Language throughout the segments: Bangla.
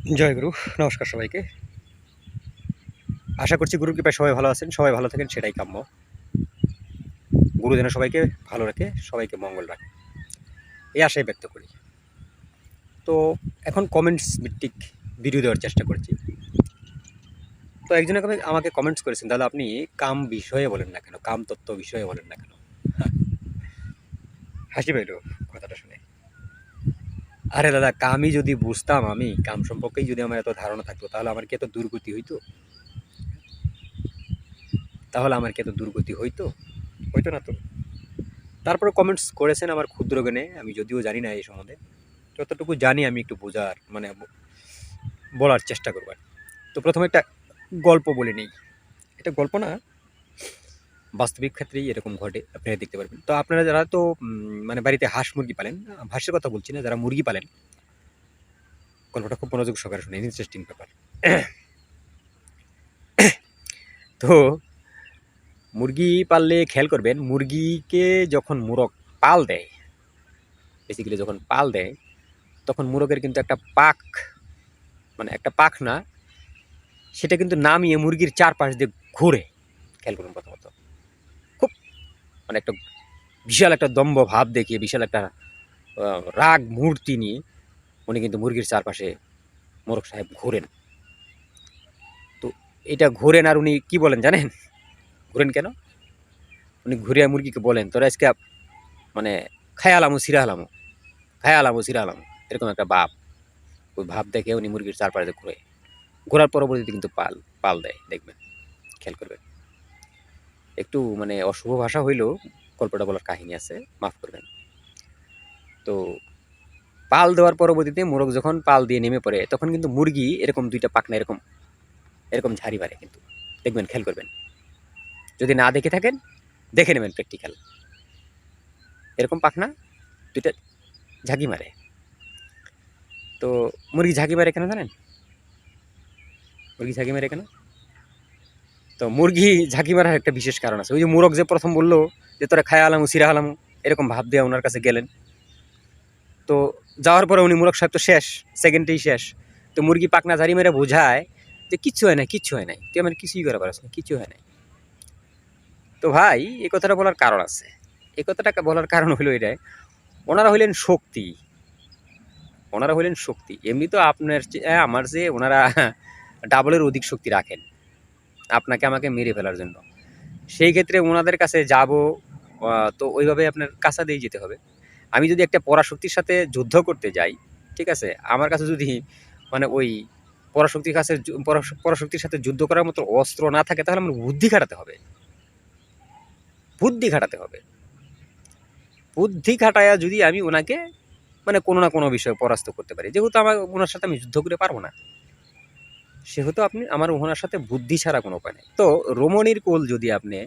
জয় গুরু, নমস্কার সবাইকে। আশা করছি গুরুর কৃপায় সবাই ভালো আছেন, সবাই ভালো থাকেন, সেটাই কাম্য। গুরু যেন সবাইকে ভালো রাখে, সবাইকে মঙ্গল রাখে। এই আশাই ব্যক্ত করি। তো এখন কমেন্টস ভিত্তিক ভিডিও দেওয়ার চেষ্টা করছি। তো একজন আমাকে- কমেন্টস করেছেন, দাদা আপনি কাম বিষয়ে বলেন না কেন? কাম তত্ত্ব বিষয়ে বলেন না কেন? হাসি পাইল কথাটা আরে দাদা, কামই যদি বুঝতাম আমি, কাম সম্পর্কেই যদি আমার এত ধারণা থাকতো, তাহলে আমার কি এত দুর্গতি হইতো? তাহলে আমার কি এত দুর্গতি হইতো? হইতো না তো। তারপরে কমেন্টস করেছেন আমার ক্ষুদ্র জ্ঞানে, আমি যদিও জানি না এই সম্বন্ধে। যতটুকু জানি আমি একটু বোঝার মানে বলার চেষ্টা করবার তো প্রথমে একটা গল্প বলে নিই। এটা গল্প না বাস্তবিক ক্ষেত্রেই এরকম ঘটে, আপনারা দেখতে পারবেন। তো আপনারা যারা তো মানে বাড়িতে হাঁস মুরগি পালেন হাঁসের কথা বলছি না, যারা মুরগি পালেন, গল্পটা খুব মনোযোগ সহকারে শুনে ইন্টারেস্টিং ব্যাপার। তো, মুরগি পাললে খেয়াল করবেন, মুরগিকে যখন মুরগ পাল দেয় বেসিক্যালি যখন পাল দেয়, তখন মুরগের কিন্তু একটা পাক মানে একটা পাখ না সেটা কিন্তু নামিয়ে মুরগির চারপাশ দিয়ে ঘুরে, খেয়াল করুন প্রথমত। মানে একটা বিশাল একটা দম্ভ ভাব দেখিয়ে, বিশাল একটা রাগ মূর্তি নিয়ে উনি কিন্তু মুরগির চারপাশে মোরগ সাহেব ঘোরেন। তো এটা ঘোরেন আর উনি কি বলেন জানেন? ঘুরেন কেন? উনি ঘুরে মুরগিকে বলেন, তোরা আজকে মানে খায়ালামু সিরালামু খায়ালামু সিরালামু। এরকম একটা ভাব। ওই ভাব দেখে উনি মুরগির চারপাশে ঘুরে। ঘোরার পরবর্তীতে কিন্তু পাল পাল দেয়, দেখবেন, খেয়াল করবেন। একটু মানে অশুভ ভাষা হইলেও গল্পটা বলার কাহিনী আছে, মাফ করবেন। তো পাল দেওয়ার পরবর্তীতে মোরগ যখন পাল দিয়ে নেমে পড়ে, তখন কিন্তু মুরগি এরকম দুইটা পাখনা এরকম এরকম ঝাড়ি মারে কিন্তু। দেখবেন, খেয়াল করবেন। যদি না দেখে থাকেন, দেখে নেবেন প্র্যাকটিক্যাল এরকম পাখনা দুইটা ঝাঁকি মারে। তো মুরগি ঝাঁকি মারে কেন জানেন? মুরগি ঝাঁকি মারে কেন? তো মুরগি ঝাঁকি মারার একটা বিশেষ কারণ আছে। ওই যে মুরগ যে প্রথম বলল যে, তোরা খায়া আলামু সিরা আলামু, এরকম ভাব দিয়ে ওনার কাছে গেলেন। তো যাওয়ার পরে উনি মুরগ সাহেব তো শেষ সেকেন্ডেই শেষ। তো মুরগি পাকনা ঝাড়ি মেরে বোঝায় যে, কিচ্ছু হয় না কিচ্ছু হয় নাই। তুই আমার কিছুই করে পারছ না, কিচ্ছু হয় নাই। তো ভাই এই কথাটা বলার কারণ আছে। এই কথাটা বলার কারণ হলো এটাই, ওনারা হইলেন শক্তি। ওনারা হইলেন শক্তি। এমনি তো আপনার আমার যে ওনারা ডাবলের অধিক শক্তি রাখেন। আপনাকে আমাকে মেরে ফেলার জন্য। সেই ক্ষেত্রে ওনাদের কাছে যাব তো ওইভাবে আপনার কাছা দিয়ে যেতে হবে। আমি যদি একটা পরাশক্তির সাথে যুদ্ধ করতে যাই, ঠিক আছে? আমার কাছে যদি মানে ওই পরাশক্তির কাছে পরাশক্তির সাথে যুদ্ধ করার মতো অস্ত্র না থাকে, তাহলে আমার বুদ্ধি খাটাতে হবে। বুদ্ধি খাটাতে হবে। বুদ্ধি খাটায়া যদি আমি ওনাকে মানে কোনো না কোনো বিষয়ে পরাস্ত করতে পারি, যেহেতু আমার ওনার সাথে আমি যুদ্ধ করে পারব না। সেহেতু আপনি আমার ওনার সাথে বুদ্ধি ছাড়া কোনো উপায় নেই। তো রমণীর কোল যদি আপনি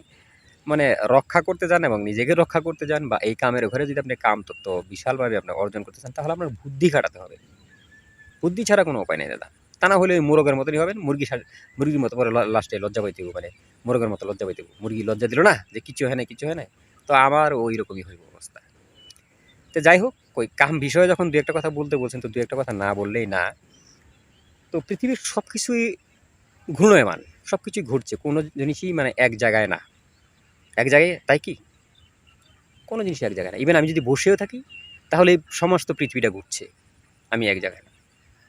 মানে রক্ষা করতে যান এবং নিজেকে রক্ষা করতে যান বা এই কামের ঘরে যদি আপনি কাম তত্ত্ব বিশালভাবে আপনি অর্জন করতে চান, তাহলে আপনার বুদ্ধি খাটাতে হবে। বুদ্ধি ছাড়া কোনো উপায় নেই দাদা। তা না হলে ওই মোরগের মতনই হবেন, মুরগি মুরগির মতো পরে লাস্টে লজ্জা পাইতে মানে মোরগের মতো লজ্জা পাইতে মুরগি লজ্জা দিল না যে কিছু হয় না কিছু হয় না তো আমার ওই রকমই হইব অবস্থা। তো যাই হোক, ওই কাম বিষয়ে যখন দু একটা কথা বলতে বলছেন, তো দু একটা কথা না বললেই না। তো পৃথিবীর সব কিছুই ঘূর্ণয়মান সব কিছুই ঘুরছে, কোনো জিনিসই মানে এক জায়গায় না। এক জায়গায়, তাই কি? কোনো জিনিস এক জায়গায় না। ইভেন আমি যদি বসেও থাকি, তাহলে সমস্ত পৃথিবীটা ঘুরছে। আমি এক জায়গায় না।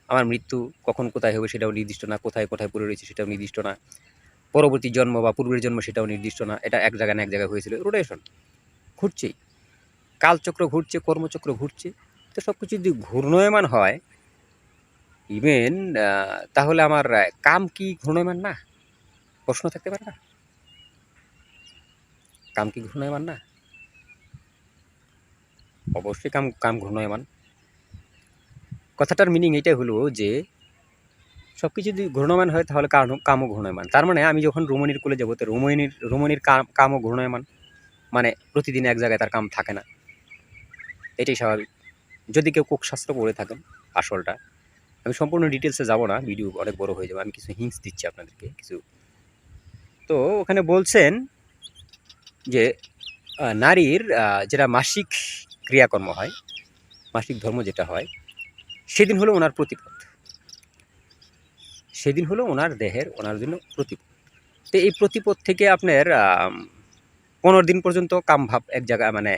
আমার মৃত্যু কখন কোথায় হবে সেটাও নির্দিষ্ট না, কোথায় কোথায় পড়ে রয়েছে সেটাও নির্দিষ্ট না। পরবর্তী জন্ম বা পূর্বের জন্ম সেটাও নির্দিষ্ট না। এটা এক জায়গায় না এক জায়গায় হয়েছিল। রোটেশন ঘুরছেই। কালচক্র ঘুরছে, কর্মচক্র ঘুরছে। তো সব কিছু যদি ঘূর্ণয়মান হয় ইভেন তাহলে আমার কাম কি ঘূর্ণয়মান না? প্রশ্ন থাকতে পারে না? কাম কি ঘূর্ণয়মান না? অবশ্যই কাম কাম ঘূর্ণয়মান। কথাটার মিনিং এটাই হলো যে সব কিছু যদি ঘূর্ণয়মান হয়, তাহলে কামও ঘূর্ণয়মান। তার মানে আমি যখন রোমণীর কোলে যাব, তো রোমণীর রোমণীর কাম, কামও ঘূর্ণয়মান। মানে প্রতিদিন এক জায়গায় তার কাম থাকে না। এটাই স্বাভাবিক। যদি কেউ কোকশাস্ত্র পড়ে থাকেন আসলটা। আমি সম্পূর্ণ ডিটেলসে যাব না ভিডিও অনেক বড় হয়ে যাবে, আমি কিছু হিংস দিচ্ছি আপনাদেরকে, কিছু। তো ওখানে বলছেন যে নারীর যেটা মাসিক ক্রিয়াকর্ম হয়, মাসিক ধর্ম যেটা হয়, সেদিন হলো ওনার প্রতিপদ। সেদিন হলো ওনার দেহের, ওনার জন্য প্রতিপদ। তো এই প্রতিপদ থেকে আপনার পনেরো দিন পর্যন্ত কাম ভাব এক জায়গায় মানে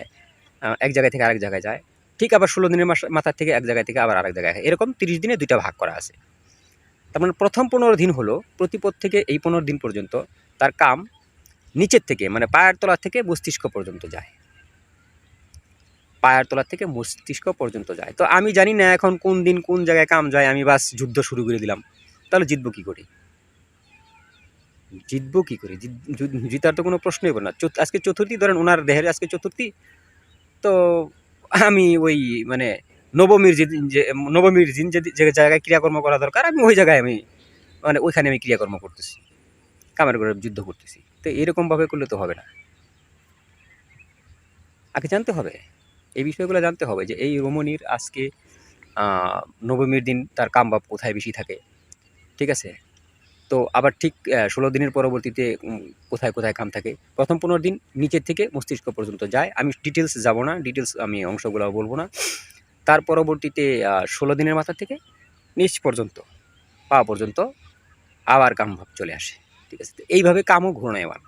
এক জায়গা থেকে আরেক জায়গায় যায়। ঠিক আবার ষোলো দিনের মাস মাথার থেকে এক জায়গায় থেকে আবার আরেক জায়গায় এরকম তিরিশ দিনে দুইটা ভাগ করা আছে। তার মানে প্রথম পনেরো দিন হলো প্রতিপদ থেকে এই পনেরো দিন পর্যন্ত তার কাম নিচের থেকে মানে পায়ের তলা থেকে মস্তিষ্ক পর্যন্ত যায়। পায়ের তলা থেকে মস্তিষ্ক পর্যন্ত যায়। তো আমি জানি না এখন কোন দিন কোন জায়গায় কাম যায়, আমি বাস যুদ্ধ শুরু করে দিলাম। তাহলে জিতবো কী করে? জিতবো কী করে? জিতার তো কোনো প্রশ্নই হবে না। আজকে চতুর্থী, ধরেন ওনার দেহের আজকে চতুর্থী, তো আমি ওই মানে নবমীর যে নবমীর দিন যে জায়গায় ক্রিয়াকর্ম করা দরকার, আমি ওই জায়গায় আমি মানে ওইখানে আমি ক্রিয়াকর্ম করতেছি। কামের করে যুদ্ধ করতেছি। তো এরকমভাবে করলে তো হবে না। আগে জানতে হবে। এই বিষয়গুলো জানতে হবে যে এই রমণীর আজকে নবমীর দিন তার কামবাব কোথায় বেশি থাকে। ঠিক আছে? তো আবার ঠিক ষোলো দিনের পরবর্তীতে কোথায় কোথায় কাম থাকে, প্রথম পনেরো দিন নিচের থেকে মস্তিষ্ক পর্যন্ত যায়। আমি ডিটেলস যাব না ডিটেলস আমি অংশগুলো বলব না। তার পরবর্তীতে ষোলো দিনের মাথা থেকে নিচ পর্যন্ত, পা পর্যন্ত আবার কামভাব চলে আসে। ঠিক আছে এইভাবে কামও ঘূর্ণায়মান।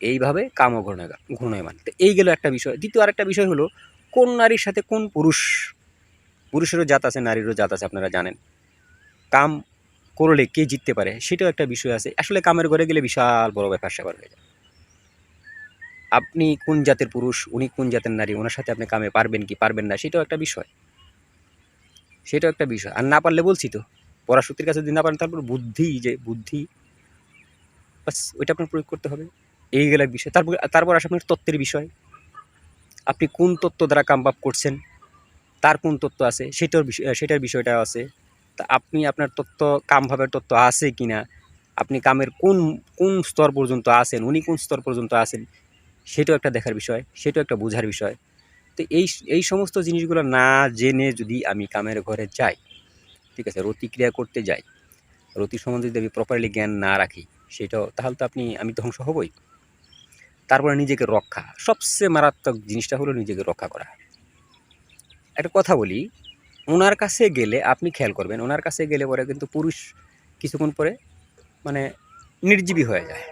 এইভাবে কামও ঘূর্ণা, ঘূর্ণায়মান। তো এই গেল একটা বিষয়। দ্বিতীয় আরেকটা বিষয় হলো, কোন নারীর সাথে কোন পুরুষ, পুরুষেরও জাত আছে, নারীরও জাত আছে, আপনারা জানেন। কাম করলে কে জিততে পারে সেটাও একটা বিষয় আছে। আসলে কামের ঘরে গেলে বিশাল বড় ব্যাপার স্যাপার হয়ে যায়। আপনি কোন জাতের পুরুষ, উনি কোন জাতের নারী, ওনার সাথে আপনি কামে পারবেন কি পারবেন না, সেটাও একটা বিষয়। সেটাও একটা বিষয়। আর না পারলে বলছি তো পরাশক্তির কাছে যদি না পারেন, তারপর বুদ্ধি যে বুদ্ধি, বাস ওইটা আপনার প্রয়োগ করতে হবে। এই গেল বিষয়। তারপর তারপর আসে আপনার তত্ত্বের বিষয়। আপনি কোন তত্ত্ব দ্বারা কামবাপ করছেন, তার কোন তত্ত্ব আছে, সেটার বিষয়, সেটার বিষয়টা আছে। আপনি আপনার তত্ত্ব, কামভাবের তত্ত্ব আছে কি না আপনি কামের কোন কোন স্তর পর্যন্ত আছেন? উনি কোন স্তর পর্যন্ত আছেন? সেটাও একটা দেখার বিষয়, সেটাও একটা বোঝার বিষয়। তো এই এই সমস্ত জিনিসগুলো না জেনে যদি আমি কামের ঘরে যাই, ঠিক আছে, রতিক্রিয়া করতে যাই, রতি সম্বন্ধে যদি আমি প্রপারলি জ্ঞান না রাখি, সেটাও, তাহলে তো আপনি, আমি ধ্বংস হবই। তারপরে নিজেকে রক্ষা, সবচেয়ে মারাত্মক জিনিসটা হলো নিজেকে রক্ষা করা। একটা কথা বলি ওনার কাছে গেলে আপনি খেয়াল করবেন, ওনার কাছে গেলে পরে কিন্তু পুরুষ কিছুক্ষণ পরে মানে নির্জীবী হয়ে যায়।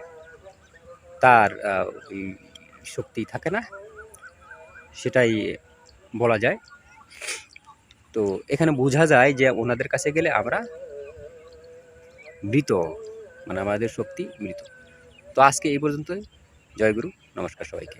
তার শক্তি থাকে না, সেটাই বলা যায়। তো এখানে বোঝা যায় যে ওনাদের কাছে গেলে আমরা মৃত মানে আমাদের শক্তি মৃত। তো আজকে এই পর্যন্তই। জয়গুরু, নমস্কার সবাইকে।